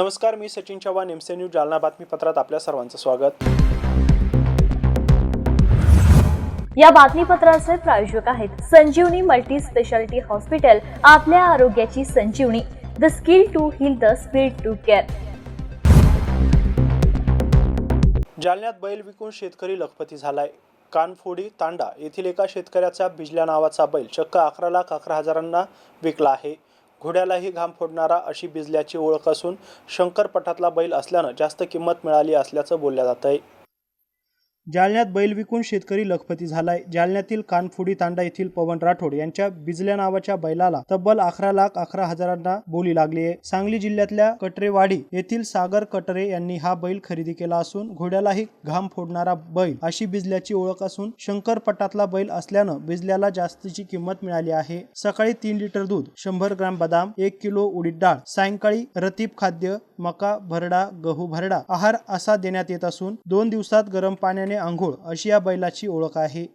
नमस्कार मी Sachin Chavan MC news Jalna बातमीपत्रात आपल्या सर्वांचं स्वागत. या बातमीपत्राचे प्रायोजक आहेत संजीवनी मल्टी स्पेशालिटी हॉस्पिटल आपल्या आरोग्याची Sanjeevani. The skill to heal the speed to care जालन्यात बैल विकून शेतकरी लखपती झालाय. कानफोडी तांडा येथील एका शेतकऱ्याचा बिजल्या नावाचा बैल चक्क अकरा लाख अकरा हजारांना विकला आहे. घोड्यालाही घाम फोडणारा अशी बिजल्याची ओळख असून शंकरपटातला बैल असल्यानं जास्त किंमत मिळाली असल्याचं बोलल्या जात आहे जालन्यात बैल विकून शेतकरी लखपती झालाय. जालन्यातील कानफुडी तांडा येथील पवन राठोड यांच्या बिजल्या नावाच्या बैलाला तब्बल अकरा लाख अकरा हजारांना बोली लागली आहे. सांगली जिल्ह्यातल्या कटरेवाडी येथील सागर कटरे यांनी हा बैल खरेदी केला असून घोड्यालाही घाम फोडणारा बैल अशी बिजल्याची ओळख असून शंकरपटातला बैल असल्यानं बिजल्याला जास्तीची किंमत मिळाली आहे. सकाळी तीन लिटर दूध शंभर ग्राम बदाम एक किलो उडीद डाळ सायंकाळी रतीब खाद्य मका भरडा गहू भरडा आहार असा देण्यात येत असून दोन दिवसात गरम पाण्याने आंघोळ अशी या बैलाची ओळख आहे.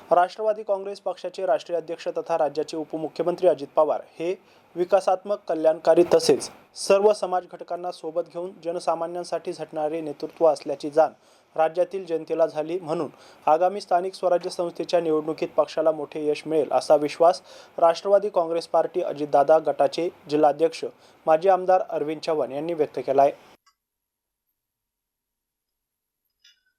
राष्ट्रवादी काँग्रेस पक्षाचे राष्ट्रीय अध्यक्ष तथा राज्याचे उपमुख्यमंत्री अजित पवार हे विकासात्मक कल्याणकारी तसेच सर्व समाज घटकांना सोबत घेऊन जनसामान्यांसाठी झटणारे नेतृत्व असल्याची जाण राज्यातील जनतेला झाली म्हणून आगामी स्थानिक स्वराज्य संस्थेच्या निवडणुकीत पक्षाला मोठे यश मिळेल असा विश्वास राष्ट्रवादी काँग्रेस पार्टी अजितदादा गटाचे जिल्हाध्यक्ष माजी आमदार अरविंद चव्हाण यांनी व्यक्त केला आहे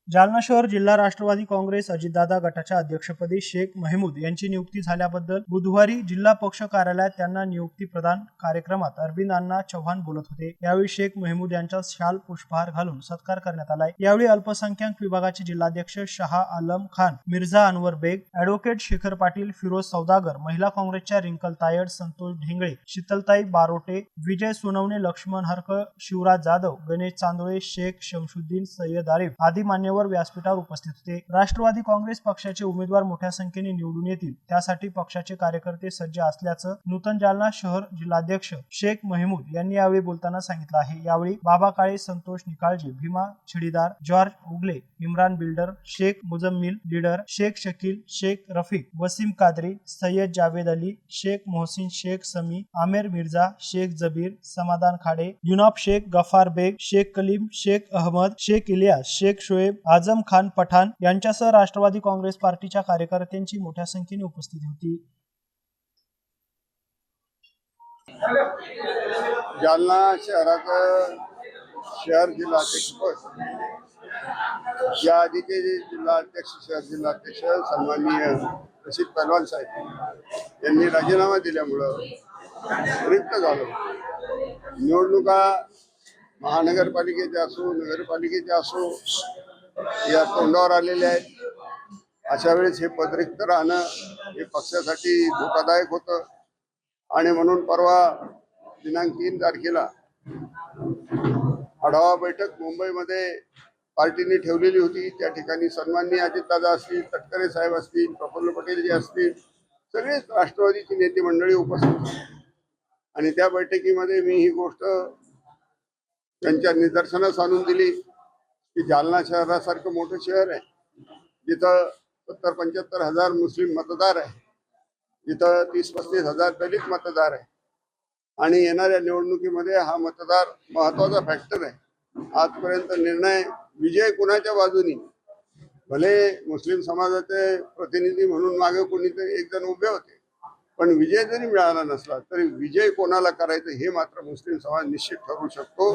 जालना शहर जिल्हा राष्ट्रवादी काँग्रेस अजितदादा गटाच्या अध्यक्षपदी शेख महमूद यांची नियुक्ती झाल्याबद्दल बुधवारी जिल्हा पक्ष कार्यालयात त्यांना नियुक्ती प्रदान कार्यक्रमात अरविंद अण्णा चव्हाण बोलत होते. यावेळी शेख महमूद यांचा शाल पुष्पहार घालून सत्कार करण्यात आलाय. यावेळी अल्पसंख्याक विभागाचे जिल्हाध्यक्ष शहा आलम खान मिर्झा अनवर बेग अॅडव्होकेट शेखर पाटील फिरोज सौदागर महिला काँग्रेसच्या रिंकल तायड संतोष ढेंगळे शीतलताई बारोटे विजय सोनवणे लक्ष्मण हरकळ शिवराज जाधव गणेश चांदोळे शेख शमशुद्दीन सय्यद आरिफ आदी मान्यवर व्यासपीठावर उपस्थित होते. राष्ट्रवादी काँग्रेस पक्षाचे उमेदवार मोठ्या संख्येने निवडून येतील. त्यासाठी पक्षाचे कार्यकर्ते सज्ज असल्याचं नूतन जालना शहर जिल्हाध्यक्ष शेख महमूद यांनी यावेळी बोलताना सांगितलं आहे. यावेळी Baba Kale Santosh Nikalje Bhima Chhididar George Ugale Imran builder Shaikh Muzammil leader Shaikh Shakeel Shaikh Rafiq Wasim Qadri Sayyed Javed Ali Shaikh Mohsin Shaikh Sami Amer Mirza Shaikh Jabir Samadhan Khade युनाब Shaikh Ghaffar बेग शेख कलीम शेख अहमद शेख इलियास शेख शोएब आझम खान पठाण यांच्यासह राष्ट्रवादी काँग्रेस पार्टीच्या कार्यकर्त्यांची मोठ्या संख्येने उपस्थिती होती. जालना शहराचं शहर जिल्हाध्यक्षपद या आधीचे जिल्हा जिल्हाध्यक्ष शहर जिल्हाध्यक्ष सन्माननीय रशीद पहलवान साहेब यांनी राजीनामा दिल्यामुळं रिक्त झालो. निवडणुका महानगरपालिकेच्या असो नगरपालिकेच्या असो या तोंडावर आलेल्या आहेत. अशा वेळेस हे पद रिक्त राहणं हे पक्षासाठी धोकादायक होतं. आणि म्हणून परवा दिनांक तीन तारखेला आढावा बैठक मुंबईमध्ये पार्टीने ठेवलेली होती. त्या ठिकाणी सन्माननीय अजितदादा असतील तटकरे साहेब असतील प्रफुल्ल पटेल जे असतील सगळेच राष्ट्रवादीची नेते मंडळी उपस्थित होती. आणि त्या बैठकीमध्ये मी ही गोष्ट त्यांच्या निदर्शनास आणून दिली. की जालना शहरासारखं मोठं शहर आहे. जिथं सत्तर पंच्याहत्तर हजार मुस्लिम मतदार आहे. जिथं तीस पस्तीस हजार दलित मतदार आहे. आणि येणाऱ्या निवडणुकीमध्ये हा मतदार महत्त्वाचा फॅक्टर आहे. आजपर्यंत निर्णय विजय कुणाच्या बाजूनी? भले मुस्लिम समाजाचे प्रतिनिधी म्हणून मागे कोणीतरी एक जण उभे होते पण विजय जरी मिळाला नसला तरी विजय कोणाला करायचं हे मात्र मुस्लिम समाज निश्चित ठरवू शकतो.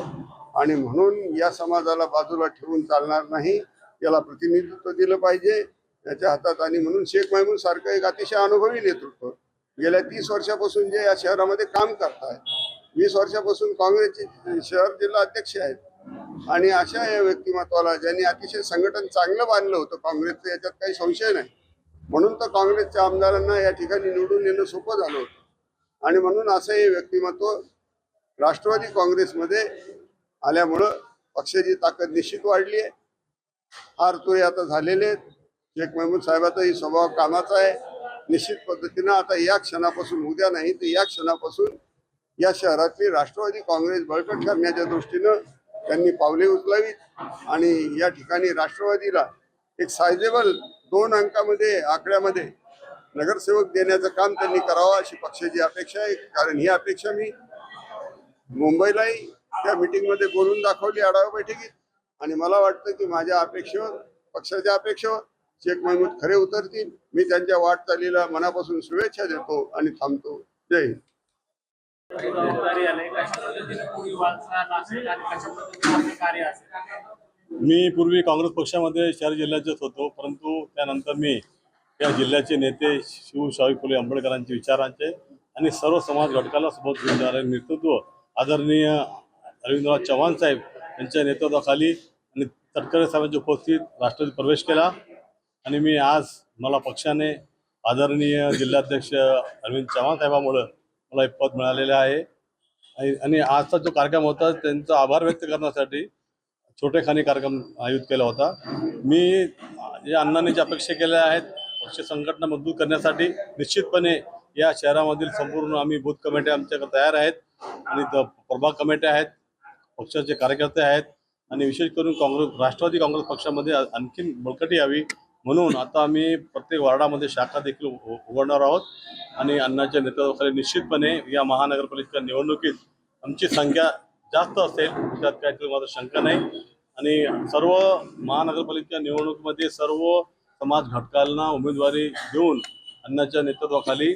आणि म्हणून या समाजाला बाजूला ठेवून चालणार नाही याला प्रतिनिधित्व दिलं पाहिजे त्याच्या हातात आणि म्हणून शेख महमूद सारखं एक अतिशय अनुभवी नेतृत्व. गेल्या तीस वर्षापासून जे या शहरामध्ये काम करतायत वीस वर्षापासून काँग्रेसचे शहर जिल्हा अध्यक्ष आहेत. आणि अशा या व्यक्तिमत्वाला ज्यांनी अतिशय संघटन चांगलं बांधलं होतं काँग्रेसचं याच्यात काही संशय नाही. म्हणून तर काँग्रेसच्या आमदारांना या ठिकाणी निवडून येणं सोपं झालं होतं. आणि म्हणून असं हे व्यक्तिमत्व राष्ट्रवादी काँग्रेसमध्ये आल्यामुळं पक्षाची ताकद निश्चित वाढली आहे. हार तुरे आता झालेले आहेत. शेख महमूद साहेबाचाही स्वभाव कामाचा आहे. निश्चित पद्धतीनं आता या क्षणापासून उद्या नाही तर या क्षणापासून या शहरातली राष्ट्रवादी काँग्रेस बळकट करण्याच्या दृष्टीनं त्यांनी पावले उचलावीत आणि या ठिकाणी राष्ट्रवादीला एक सायझेबल दोन अंकामध्ये आकड्यामध्ये नगरसेवक देण्याचं काम त्यांनी करावं अशी पक्षाची अपेक्षा आहे. कारण ही अपेक्षा मी मुंबईलाही त्या मीटिंगमध्ये बोलून दाखवली आढावा बैठकीत. आणि मला वाटतं की माझ्या अपेक्षेवर पक्षाच्या अपेक्षेवर शेख महमूद खरे उतरतील. मी त्यांच्या वाटचालीला मनापासून शुभेच्छा देतो आणि थांबतो. जय हिंद. मी पूर्वी काँग्रेस पक्षामध्ये शहर जिल्ह्याचेच होतो परंतु त्यानंतर मी या जिल्ह्याचे नेते शिव शाहू फुले आंबेडकरांचे विचारांचे आणि सर्व समाज घटकाला सोबत घेऊन जाणारे नेतृत्व आदरणीय रवींद्रनाथ चव्हाण साहेब यांच्या नेतृत्वाखाली आणि तटकरे साहेबांच्या उपस्थित राष्ट्रवादी प्रवेश केला. आणि मी आज मला पक्षाने आदरणीय जिल्हाध्यक्ष अरविंद चव्हाण साहेबामुळं मला एक पद मिळालेलं आहे. आणि- आजचा जो कार्यक्रम होता त्यांचा आभार व्यक्त करण्यासाठी छोटेखानी कार्यक्रम आयोजित केला होता. मी जे अण्णांनी ज्या अपेक्षा केल्या आहेत पक्ष संघटना मजबूत करण्यासाठी. निश्चितपणे या शहरामधील संपूर्ण आम्ही बूथ कमिट्या आमच्याकडे तयार आहेत. आणि प्रभाग कमिट्या आहेत. पक्षाचे कार्यकर्ते आहेत आणि विशेष करून काँग्रेस राष्ट्रवादी काँग्रेस पक्षामध्ये आणखीन बळकटी यावी म्हणून आता आम्ही प्रत्येक वार्डामध्ये शाखा देखील उ- उघडणार आहोत. आणि अण्णाच्या नेतृत्वाखाली निश्चितपणे या महानगरपालिका निवडणुकीत आमची संख्या जास्त असेल त्यात काही माझा शंका नाही. आणि सर्व महानगरपालिका निवडणुकीमध्ये सर्व समाज घटकांना उमेदवारी देऊन अण्णाच्या नेतृत्वाखाली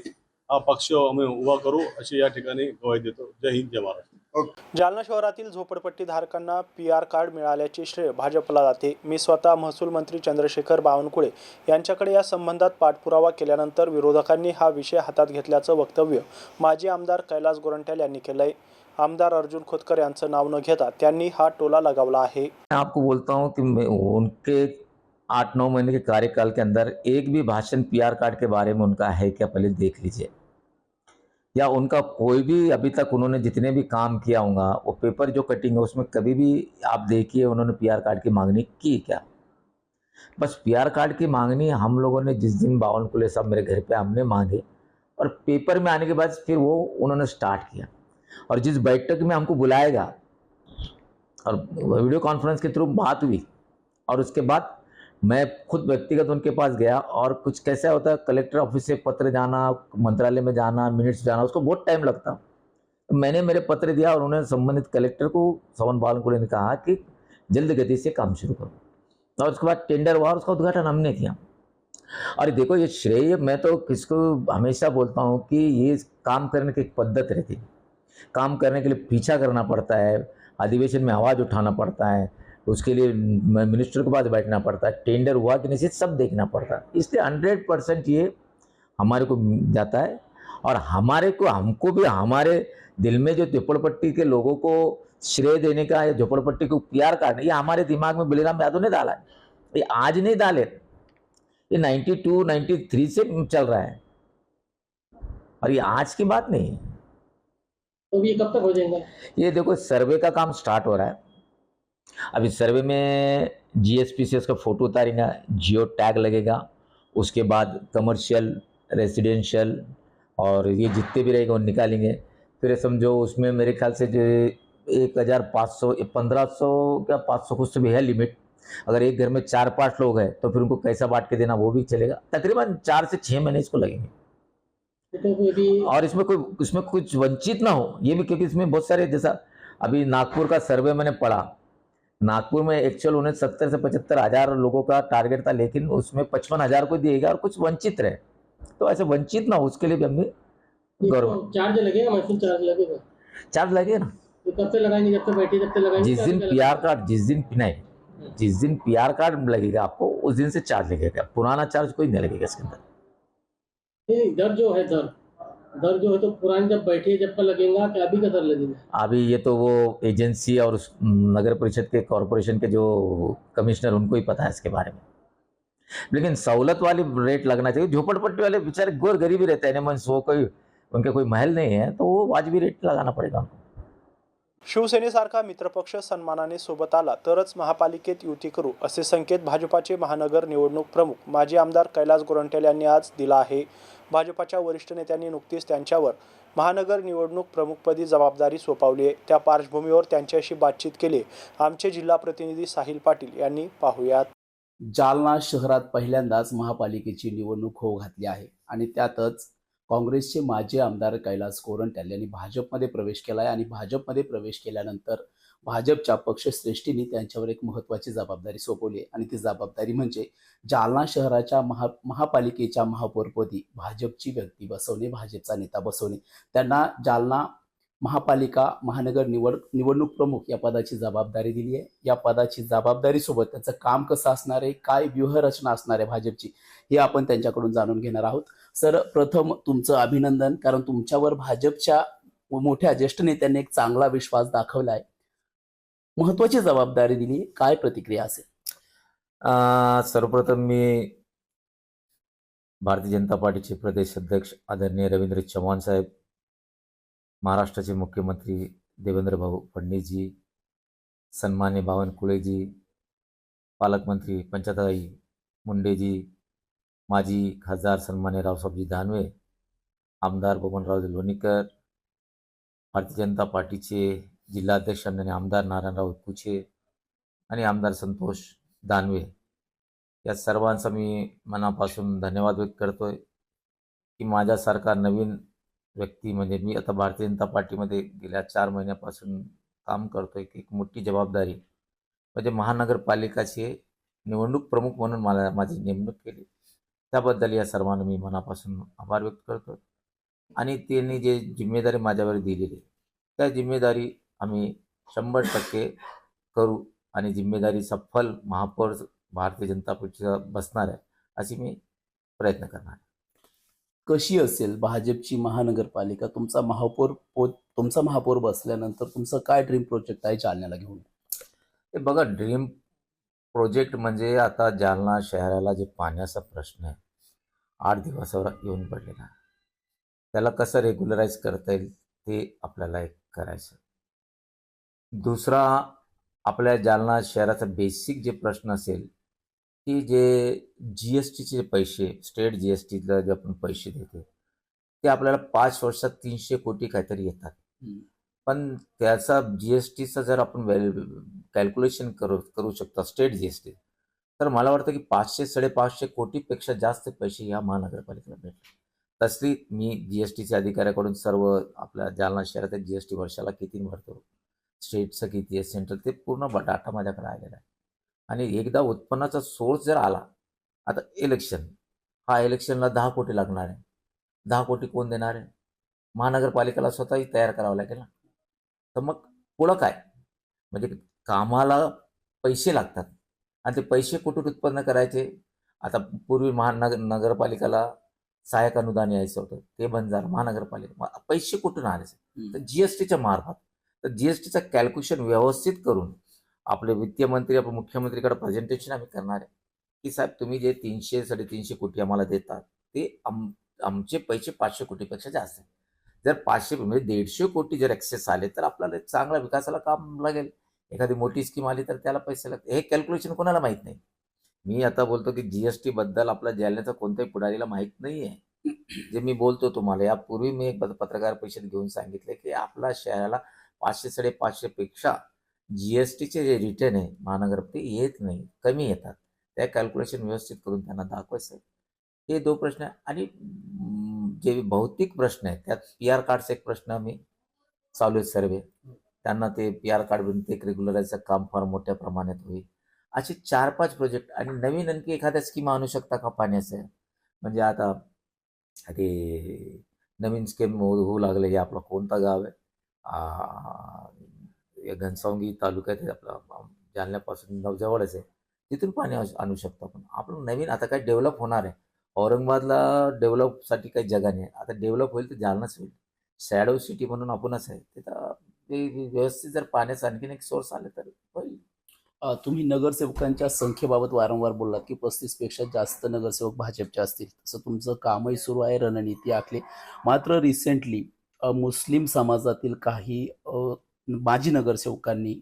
हा पक्ष आम्ही उभा करू अशी या ठिकाणी ग्वाही देतो. जय हिंद जय महाराष्ट्र. जालना शहरातील झोपडपट्टी धारकांना पी आर कार्ड मिळाल्याचे श्रेय भाजपला जाते. मी स्वतः महसूल मंत्री चंद्रशेखर बावनकुळे यांच्याकडे या संबंधात पाठपुरावा केल्यानंतर विरोधकांनी हा विषय हातात घेतल्याचं वक्तव्य माजी आमदार कैलास गोरंट्याल यांनी केलंय. आमदार अर्जुन खोतकर यांचं नाव न घेता त्यांनी हा टोला लगावला आहे. मैं आपको बोलता हूँ कि मैं उनके आठ नौ महीने के कार्यकाल के अंदर एक भी भाषण पीआर कार्ड के बारे में उनका है क्या पहले देख लीजिए। या उनका कोई भी अभी तक उन्होंने जितने भी काम किया होगा, वो पेपर जो कटिंग है उसमें कभी भी आप देखिए उन्होंने पीआर कार्ड की मांगनी की क्या? बस पीआर कार्ड की मांगनी हम लोगों ने जिस दिन बावन कुले साहब मेरे घर पे हमने मांगे और पेपर में आने के बाद फिर वो उन्होंने स्टार्ट किया। और जिस बैठक में हमको बुलाएगा और वीडियो कॉन्फ्रेंस के थ्रू बात हुई और उसके बाद मैं खुद व्यक्तिगत उनके पास गया और कुछ कैसा होता है कलेक्टर ऑफ़िस से पत्र जाना, मंत्रालय में जाना मिनट्स जाना, उसको बहुत टाइम लगता। तो मैंने मेरे पत्र दिया और उन्होंने संबंधित कलेक्टर को, सवन बालनकुले ने कहा कि जल्द गति से काम शुरू करो। और उसके बाद टेंडर हुआ उसका उद्घाटन हमने किया। और देखो, ये श्रेय, मैं तो किसको हमेशा बोलता हूँ कि ये काम करने की एक पद्धत रहती है। काम करने के लिए पीछा करना पड़ता है, अधिवेशन में आवाज़ उठाना पड़ता है उसके लिए मिनिस्टर के पास बैठना पड़ता है टेंडर हुआ कि नहीं सब देखना पड़ता है। इसलिए हंड्रेड परसेंट ये हमारे को जाता है और हमारे को हमको भी हमारे दिल में जो झोपड़पट्टी के लोगों को श्रेय देने का या झोपड़पट्टी को प्यार करना ये हमारे दिमाग में बलिराम यादव ने डाला है। ये आज नहीं डाले ये 92 93 से चल रहा है। और ये आज की बात नहीं है। तो ये कब तक हो जाएगा? ये देखो सर्वे का काम स्टार्ट हो रहा है। अभी सर्वे में जीएसपी से उसका फ़ोटो उतारेगा जियो टैग लगेगा। उसके बाद कमर्शियल रेजिडेंशियल और ये जितने भी रहेगा वो निकालेंगे। फिर समझो उसमें मेरे ख्याल से जो एक हज़ार पाँच सौ पंद्रह सौ क्या पाँच सौ कुछ तो भी है लिमिट अगर एक घर में चार पाँच लोग हैं तो फिर उनको कैसा बांट के देना वो भी चलेगा। तकरीबन चार से छः महीने इसको लगेंगे। तो और इसमें कोई इसमें कुछ वंचित ना हो। ये भी क्योंकि इसमें बहुत सारे जैसा अभी नागपुर का सर्वे मैंने पढ़ा नागपुर में एक्चुअल उन्हें सत्तर से पचहत्तर हज़ार लोगों का टारगेट था लेकिन उसमें पचपन हज़ार को दिएगा और कुछ वंचित रहे। तो ऐसे वंचित ना हो उसके लिए भी हमने गौरव चार्ज लगेगा चार्ज लगेगा। चार्ज लगे ना? तो कब से लगाएँगे जब तक बैठे जब तक लगाएँगे जिस दिन पी आर कार्ड जिस दिन नहीं जिस दिन पी आर कार्ड लगेगा आपको उस दिन से चार्ज लगेगा। पुराना चार्ज कोई नहीं लगेगा इसके अंदर। दर जो है दर दर जो है तो पुरानी जब बैठे जब का लगेगा कि अभी का दर लगेगा। अभी ये तो वो एजेंसी और नगर परिषद के कॉरपोरेशन के जो कमिश्नर उनको ही पता है इसके बारे में। लेकिन सहूलत वाली रेट लगना चाहिए। झोपड़पट्टी वाले बेचारे गोर गरीब ही रहते हैं। ना वो कोई उनके कोई महल नहीं है तो वो वाजबी रेट लगाना पड़ेगा उनको। शिवसेनेसारखा मित्रपक्ष सन्मानाने सोबत आला तरच महापालिकेत युती करू असे संकेत भाजपाचे महानगर निवडणूक प्रमुख माजी आमदार कैलास गोरंट्याल यांनी आज दिला आहे. भाजपाच्या वरिष्ठ नेत्यांनी नुकतीच त्यांच्यावर महानगर निवडणूक प्रमुखपदी जबाबदारी सोपवली आहे. त्या पार्श्वभूमीवर त्यांच्याशी बातचीत केली. आमचे जिल्हा प्रतिनिधी साहिल पाटील यांनी पाहुयात. जालना शहरात पहिल्यांदाच महापालिकेची निवडणूक होऊ घातली आहे आणि त्यातच काँग्रेसचे माजी आमदार कैलास गोरंट्याल यांनी भाजपमध्ये प्रवेश केला आहे आणि भाजपमध्ये प्रवेश केल्यानंतर भाजपच्या पक्षश्रेष्ठींनी त्यांच्यावर एक महत्त्वाची जबाबदारी सोपवली आहे. आणि ती जबाबदारी म्हणजे जालना शहराच्या महा महापालिकेच्या महापौरपदी भाजपची व्यक्ती बसवणे भाजपचा नेता बसवणे. त्यांना जालना महापालिका महानगर निवड निवडणूक प्रमुख या पदाची जबाबदारी दिली आहे. या पदाची जबाबदारीसोबत त्यांचं काम कसं असणार आहे? काय व्यूहरचना असणार आहे भाजपची? हे आपण त्यांच्याकडून जाणून घेणार आहोत. सर प्रथम तुमचं अभिनंदन. कारण तुमच्यावर भाजपच्या मोठ्या ज्येष्ठ नेत्यांनी एक चांगला विश्वास दाखवला आहे महत्वाची जबाबदारी दिली काय प्रतिक्रिया असेल? सर्वप्रथम मी भारतीय जनता पार्टीचे प्रदेश अध्यक्ष आदरणीय रवींद्र चव्हाण साहेब महाराष्ट्राचे मुख्यमंत्री देवेंद्र भाऊ फडणवीसजी सन्मान्य बावनकुळेजी पालकमंत्री पंचायताई मुंडेजी माजी खासदार सन्मान्य रावसाहेबजी दानवे आमदार बबनराव लोणीकर भारतीय जनता पार्टीचे जिल्हाध्यक्ष आणि आमदार नारायणराव कुचे आणि आमदार संतोष दानवे. या सर्वांचा मी मनापासून धन्यवाद व्यक्त करतोय की माझ्यासारखा नवीन व्यक्ती म्हणजे मी आता भारतीय जनता पार्टीमध्ये गेल्या चार महिन्यापासून काम करतोय की एक मोठी जबाबदारी म्हणजे महानगरपालिकाचे निवडणूक प्रमुख म्हणून मला माझी नेमणूक केली. त्याबद्दल या सर्वांना मी मनापासून आभार व्यक्त करतो आणि त्यांनी जे जिम्मेदारी माझ्यावर दिलेली आहे, त्या जिम्मेदारी आम्ही शंभर टक्के करू आणि जिम्मेदारी सफल महापौर भारतीय जनता पार्टीचा बसणार आहे अशी मी प्रयत्न करणार आहे. कशी असेल भाजपची महानगरपालिका? तुमचा महापौर पो- तुमचा महापौर बसल्यानंतर तुमचं काय ड्रीम प्रोजेक्ट आहे जालन्याला घेऊन? हे बघा ड्रीम प्रोजेक्ट म्हणजे आता जालना शहराला जे पाण्याचा प्रश्न आहे आठ दिवसावर येऊन पडलेला आहे. त्याला कसं रेग्युलराईज करता येईल ते आपल्याला एक करायचं दुसरा आपल्या जालना शहराचा बेसिक जे प्रश्न असेल की जे जी एस टीचे पैसे स्टेट जी एस टीला जे आपण पैसे देतो ते आपल्याला पाच वर्षात तीनशे कोटी काहीतरी येतात. पण त्याचा जी एस टीचं जर आपण कॅल्क्युलेशन करू करू शकतो स्टेट जी एस टी तर मला वाटतं की पाचशे साडेपाचशे कोटीपेक्षा जास्त पैसे या महानगरपालिकेला भेटले. तसली मी जी एस टीच्या अधिकाऱ्याकडून सर्व आपल्या जालना शहरात जी एस टी वर्षाला किती भरतो? स्टेटचं किती आहे सेंट्रल ते पूर्ण डाटा माझ्याकडे आलेला आहे. आणि एकदा उत्पन्नाचा सोर्स जर आला आता इलेक्शन हा इलेक्शनला दहा कोटी लागणार आहे. दहा कोटी कोण देणार आहे? महानगरपालिकेला स्वतःही तयार करावं लागेल ना. तर मग पुढं काय? म्हणजे कामाला पैसे लागतात. आणि ते पैसे कुठून उत्पन्न करायचे? आता पूर्वी महानगर नगरपालिकेला सहाय्यक अनुदान यायचं होतं. ते बंद झालं महानगरपालिका पैसे कुठून आले तर जी एस टीच्या मार्फत. तर जी एस टीचं कॅल्क्युलेशन व्यवस्थित करून आपले वित्तीय मंत्री आपण मुख्यमंत्रीकडे प्रेझेंटेशन आम्ही करणार आहे. की साहेब तुम्ही जे तीनशे साडेतीनशे कोटी आम्हाला देतात ते आम आमचे पैसे पाचशे कोटीपेक्षा जास्त आहे जर पाचशे म्हणजे दीडशे कोटी जर ॲक्सेस आले तर आपल्याला एक चांगला विकासाला काम लागेल. एखादी मोठी स्कीम आली तर त्याला पैसे लागते हे कॅल्क्युलेशन कोणाला माहीत नाही. मी आता बोलतो की जी एस टीबद्दल आपल्या जालन्याचा कोणत्याही पुढारीला माहीत नाही आहे जे मी बोलतो तुम्हाला यापूर्वी मी एक पत्रकार परिषद घेऊन सांगितले की आपल्या शहराला पाचशे साडेपाचशेपेक्षा जी एस टीचे जे रिटर्न आहे महानगर येत नाही कमी येतात. त्या कॅल्क्युलेशन व्यवस्थित करून त्यांना दाखवायचं हे दोन प्रश्न आहे. आणि जे भौतिक प्रश्न आहेत त्यात पी आर कार्डचा एक प्रश्न आम्ही चालू आहे सर्वे. त्यांना ते पी आर कार्ड बनते एक रेग्युलरायचं काम फार मोठ्या प्रमाणात होईल. असे चार पाच प्रोजेक्ट आणि नवीन आणखी एखाद्या स्कीम आणू शकता का पाण्याचं? म्हणजे आता ते नवीन स्कीम होऊ होऊ लागले हे आपलं कोणता गाव आहे? या घनसावंगी तालुक्यात आपला जालन्यापासून जवळच आहे तिथून पाणी आणू- शकतो आपण. आपण नवीन आता काय डेव्हलप होणार आहे. औरंगाबादला डेव्हलपसाठी काही जगा नाही. आता डेव्हलप होईल तर जालनाच होईल. शॅडो सिटी म्हणून आपणच आहे. तिथं ते व्यवस्थित जर पाण्याचा आणखीन एक सोर्स आले तर होईल. तुम्ही नगरसेवकांच्या संख्येबाबत वारंवार बोललात की पस्तीसपेक्षा जास्त नगरसेवक भाजपचे असतील. तसं तुमचं कामही सुरू आहे रणनीती आखली. मात्र रिसेंटली मुस्लिम समाजातील काही माजी नगरसेवकांनी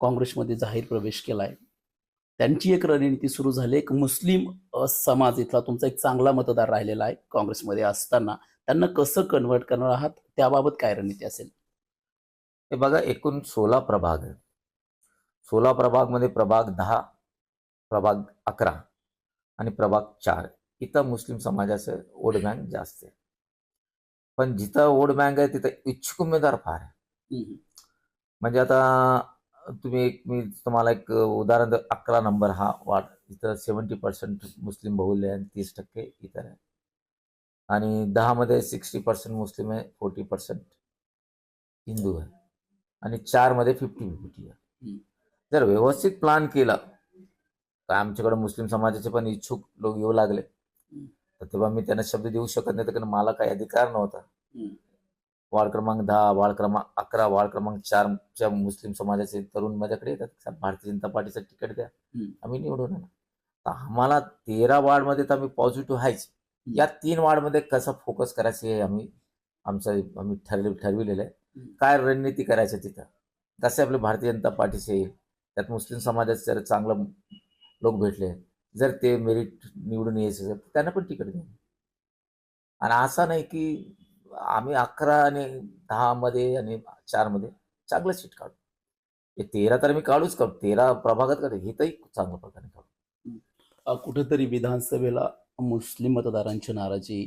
काँग्रेसमध्ये जाहीर प्रवेश केला आहे त्यांची एक रणनीती सुरू झाली. एक मुस्लिम समाज इथला तुमचा एक चांगला मतदार राहिलेला आहे काँग्रेसमध्ये असताना. त्यांना कसं कन्वर्ट करणार आहात? त्याबाबत काय रणनीती असेल? हे बघा एकूण सोळा प्रभाग आहे सोळा प्रभागमध्ये प्रभाग दहा प्रभाग अकरा आणि प्रभाग चार. इथं मुस्लिम समाजाचं वोट बँक जास्त आहे. पण जिथं वोट बँक आहे तिथं इच्छुक उमेदवार फार आहे. म्हणजे आता तुम्ही एक मी तुम्हाला एक उदाहरण अकरा नंबर हा वार्ड इथं सेवन्टी पर्सेंट मुस्लिम बहुल्य आहे आणि तीस टक्के इतर आहे. आणि दहामध्ये सिक्स्टी पर्सेंट मुस्लिम आहे फोर्टी पर्सेंट हिंदू आहे. आणि चारमध्ये फिफ्टी फिफ्टी आहे. जर व्यवस्थित प्लान केला तर आमच्याकडे मुस्लिम समाजाचे पण इच्छुक लोक येऊ लागले. तर तेव्हा मी त्यांना शब्द देऊ शकत नाही कारण मला काही अधिकार नव्हता. वार्ड क्रमांक दहा वार्ड क्रमांक अकरा वार्ड क्रमांक चारच्या मुस्लिम समाजाचे तरुण माझ्याकडे येतात. भारतीय जनता पार्टीचं तिकीट द्या. आम्ही निवडून तर आम्हाला तेरा वार्डमध्ये तर आम्ही पॉझिटिव्ह आहेच या तीन वार्डमध्ये कसं फोकस करायचं हे आम्ही आमचं आम्ही ठरले ठरविलेलं आहे. काय रणनीती करायचं तिथं? कसे आपले भारतीय जनता पार्टीचे त्यात मुस्लिम समाजाचे चांगलं लोक भेटले. जर ते मेरिट निवडून यायचे असेल तर त्यांना पण तिकीट द्या. आणि असा नाही की आम्ही अकरा आणि दहामध्ये आणि चारमध्ये चांगलं सीट काढू. हे तेरा तर मी काढूच काढू. तेरा प्रभागात काढू. हे तरी चांगल्या प्रकारे काढू. कुठेतरी विधानसभेला मुस्लिम मतदारांची नाराजी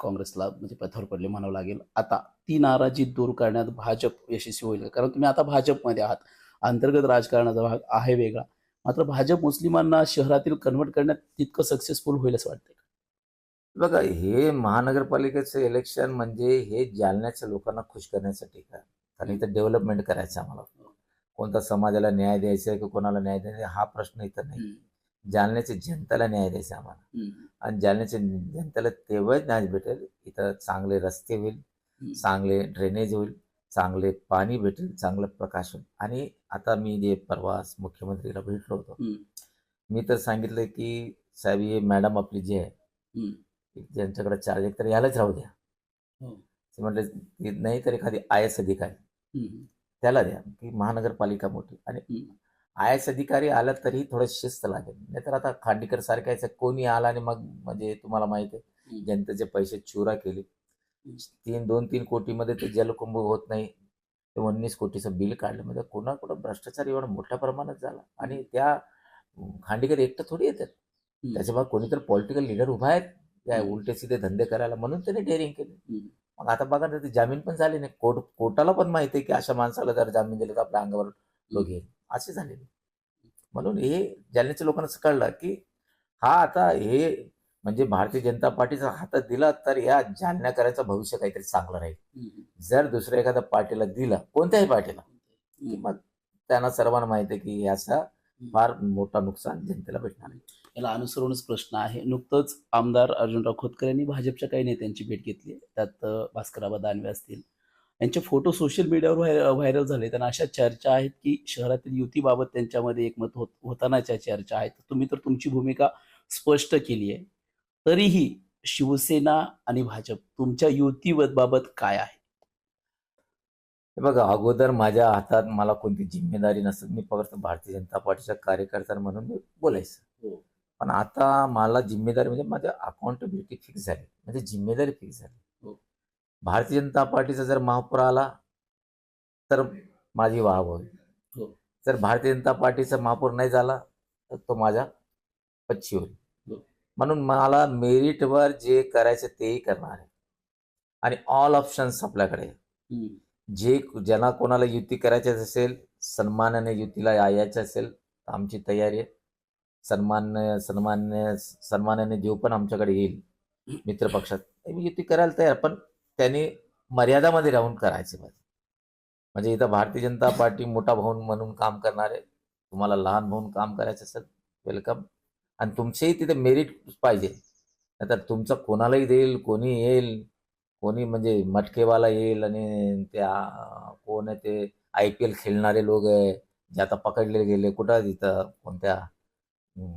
काँग्रेसला म्हणजे पथावर पडले म्हणावं लागेल. आता ती नाराजी दूर करण्यात भाजप यशस्वी होईल का? कारण तुम्ही आता भाजपमध्ये आहात. अंतर्गत राजकारणाचा भाग आहे वेगळा. मात्र भाजप मुस्लिमांना शहरातील कन्व्हर्ट करण्यात तितकं सक्सेसफुल होईल असं वाटतंय का? बघा हे महानगरपालिकेचं इलेक्शन म्हणजे हे जालन्याच्या लोकांना खुश करण्यासाठी का कारण इथं डेव्हलपमेंट करायचं आम्हाला कोणत्या समाजाला न्याय द्यायचा की कोणाला न्याय द्यायचा हा प्रश्न इथं नाही जालन्याच्या जनतेला न्याय द्यायचा आम्हाला. आणि जालन्याच्या जनतेला तेव्हाच न्याय भेटेल इथं चांगले रस्ते होईल. चांगले ड्रेनेज होईल चांगले पाणी भेटेल चांगलं प्रकाश होईल आणि आता मी जे परवास मुख्यमंत्रीला भेटलो होतो. मी तर सांगितलं की साहेब हे मॅडम आपली जी आहे. ज्यांच्याकडे चार्ज तर यालाच राहू द्या हो. ते म्हटले की नाही तर एखादी आय एस अधिकारी. त्याला द्या की महानगरपालिका मोठी आणि. आय एस अधिकारी आला तरी थोडं शिस्त लागेल नाहीतर आता खांडीकर सारखायचं कोणी आला आणि मग म्हणजे तुम्हाला माहिती आहे. जनतेचे पैसे चुरा केले तीन दोन तीन कोटीमध्ये ते जलकुंभ होत नाही. ते उन्नीस कोटीचं बिल काढलं. म्हणजे कोणाकडं भ्रष्टाचार एवढा मोठ्या प्रमाणात झाला? आणि त्या खांडेकर एकटं थोडी येतात. त्याच्यामुळे कोणीतरी पॉलिटिकल लिडर उभा आहेत. या हम्म. उलटे सीधे धंदे करायला म्हणून त्याने डेअरिंग केली. मग आता बघा ना ते जामीन पण झाले नाही. कोर्ट कोर्टाला पण माहिती आहे की अशा माणसाला जर जामीन दिले तर आपल्या अंगावर लोक येईल. असे झालेले म्हणून हे जालन्याच्या लोकांना कळलं की हा आता हे म्हणजे भारतीय जनता पार्टीचा हातात दिला तर या जालन्याकरांचं भविष्य काहीतरी चांगलं राहील. जर दुसऱ्या एखाद्या पार्टीला दिला कोणत्याही पार्टीला की. मग त्यांना सर्वांना माहिती आहे की याचा फार मोठा नुकसान जनतेला भेटणार आहे. याला अनुसरूनच प्रश्न आहे. नुकतंच आमदार अर्जुनराव खोतकर यांनी भाजपच्या काही नेत्यांची भेट घेतली. त्यात भास्कराबा दानवे असतील. यांचे फोटो सोशल मीडियावर व्हाय व्हायरल झाले त्यांना अशा चर्चा आहेत की शहरातील युतीबाबत त्यांच्यामध्ये एकमत होत होतानाच्या चर्चा आहेत. तुम्ही तर तुमची भूमिका स्पष्ट केली आहे. तरीही शिवसेना आणि भाजप तुमच्या युतीबाबत काय आहे हे बघा अगोदर माझ्या हातात मला कोणती जिम्मेदारी नसत मी फक्त भारतीय जनता पार्टीचा कार्यकर्ता म्हणून मी बोलायचं हो. पण आता मला जिम्मेदारी म्हणजे माझ्या अकाउंटेबिलिटी फिक्स झाली म्हणजे जिम्मेदारी फिक्स झाली हो. भारतीय जनता पार्टीचा जर महापौर आला तर माझी वाह होईल हो. जर भारतीय जनता पार्टीचा महापौर नाही झाला तर तो माझा पच्ची होईल. म्हणून मला मेरिटवर जे करायचं तेही करणार आहे. आणि ऑल ऑप्शन्स आपल्याकडे. जे ज्यांना कोणाला युती करायची असेल सन्मानाने युतीला यायचं असेल तर आमची तयारी आहे. सन्मान सन्मान्य सन्मानाने जो पण आमच्याकडे येईल. मित्रपक्षात ते युती करायला तयार पण त्यांनी मर्यादामध्ये राहून करायचे पाहिजे. म्हणजे इथं भारतीय जनता पार्टी मोठा भाऊ म्हणून काम करणार आहे तुम्हाला लहान भाऊन काम करायचं असेल वेलकम आणि तुमचेही तिथे मेरिट पाहिजे. नाहीतर तुमचं कोणालाही देईल कोणी येईल कोणी म्हणजे मटकेवाला येईल आणि त्या कोण आहे ते आय पी एल खेळणारे लोक आहे जे आता पकडले गेले कुठं तिथं? कोणत्या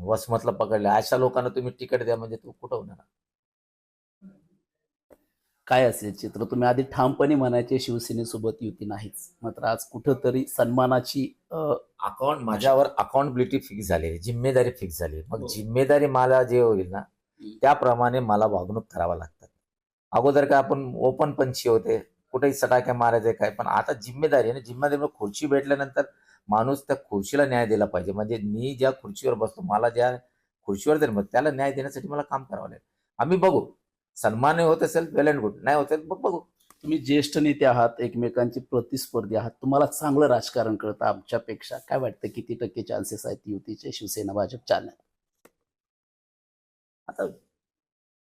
वसमतला पकडले अशा लोकांना तुम्ही तिकीट द्या म्हणजे तू कुठं होणार? काय असेल चित्र तुम्ही आधी ठामपणे म्हणायचे शिवसेनेसोबत युती नाहीच मात्र आज कुठंतरी सन्मानाची अकाउंट माझ्यावर अकाउंटबिलिटी फिक्स झाली आहे जिम्मेदारी फिक्स झाली आहे. मग हो. जिम्मेदारी मला जे होईल ना. त्याप्रमाणे मला वागणूक करावं लागतात अगोदर काय आपण ओपन पंची होते कुठेही सटाक्या मारायचे काय पण आता जिम्मेदारी आहे ना जिम्मेदारी खुर्ची भेटल्यानंतर माणूस त्या खुर्चीला न्याय दिला पाहिजे म्हणजे मी ज्या खुर्चीवर बसतो मला ज्या खुर्चीवर जर त्याला न्याय देण्यासाठी मला काम करावं लागेल आम्ही बघू सन्मान होत असेल वेल अँड गुड नाही होत असेल मग बघू. तुम्ही ज्येष्ठ नेते आहात एकमेकांचे प्रतिस्पर्धी आहात तुम्हाला चांगलं राजकारण कळतं आमच्यापेक्षा. काय वाटतं किती टक्के चान्सेस आहेत युतीचे? शिवसेना भाजप चालण्यात आता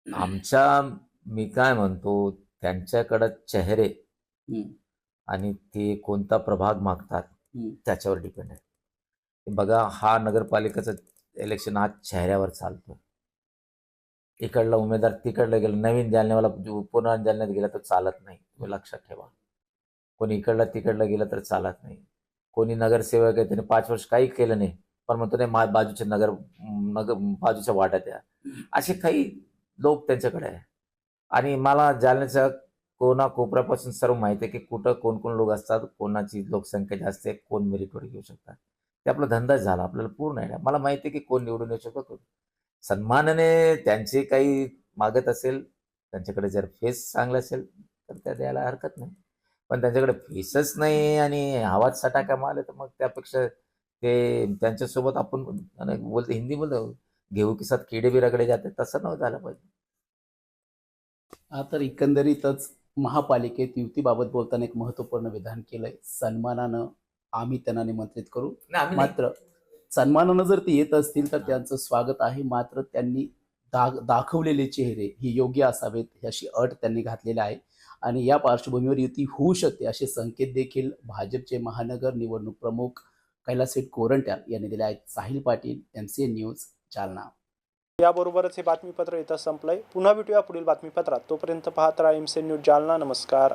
आमच्या मी काय म्हणतो त्यांच्याकडं चेहरे. आणि ते कोणता प्रभाग मागतात. त्याच्यावर डिपेंड आहे. बघा हा नगरपालिकेचं इलेक्शन आज चेहऱ्यावर चालतो. इकडला उमेदवार तिकडला गेला नवीन जालन्यावाला पुन्हा जालन्यात गेला तर चालत नाही. तुम्ही लक्षात ठेवा. कोणी इकडला तिकडला गेला तर चालत नाही. कोणी नगरसेवक आहे त्याने पाच वर्ष काही केलं नाही पण म्हणतो नाही मा बाजूच्या नगर नगर बाजूच्या वाट्यात या असे काही लोक त्यांच्याकडे आहे. आणि मला जालन्याच्या कोणा कोपऱ्यापासून सर्व माहिती आहे की कुठं कोण कोण लोक असतात कोणाची लोकसंख्या जास्त आहे कोण मेरिटवर घेऊ शकतात. ते आपला धंदाच झाला आपल्याला पूर्ण आहे. मला माहिती आहे की कोण निवडून येऊ शकतो सन्मानाने त्यांचे काही मागत असेल त्यांच्याकडे जर फेस चांगला असेल तर त्या द्यायला हरकत नाही. पण त्यांच्याकडे फेसच नाही आणि हवाच सटाका मारले तर मग त्यापेक्षा ते त्यांच्यासोबत आपण बोलतो हिंदी बोलतो घेऊ की साथ किडे बी रगडे जाते तसं न झालं पाहिजे. हा तर एकंदरीतच महापालिकेत युतीबाबत बोलताना एक महत्त्वपूर्ण विधान केलंय. सन्मानानं आम्ही त्यांना निमंत्रित करू. मात्र सन्मानानं जर ते येत असतील तर त्यांचं स्वागत आहे. मात्र त्यांनी दाग दाखवलेले चेहरे हे योग्य असावेत अशी अट त्यांनी घातलेली आहे. आणि या पार्श्वभूमीवर युती होऊ शकते असे संकेत देखील भाजपचे महानगर निवडणूक प्रमुख कैलासवेट कोरंट्याल यांनी दिले आहेत. Sahil Patil M C N news Jalna. याबरोबरच हे बातमीपत्र इथं संपलंय. पुन्हा भेटूया पुढील बातमीपत्रात. तोपर्यंत पाहत राहा एम न्यूज जालना. नमस्कार.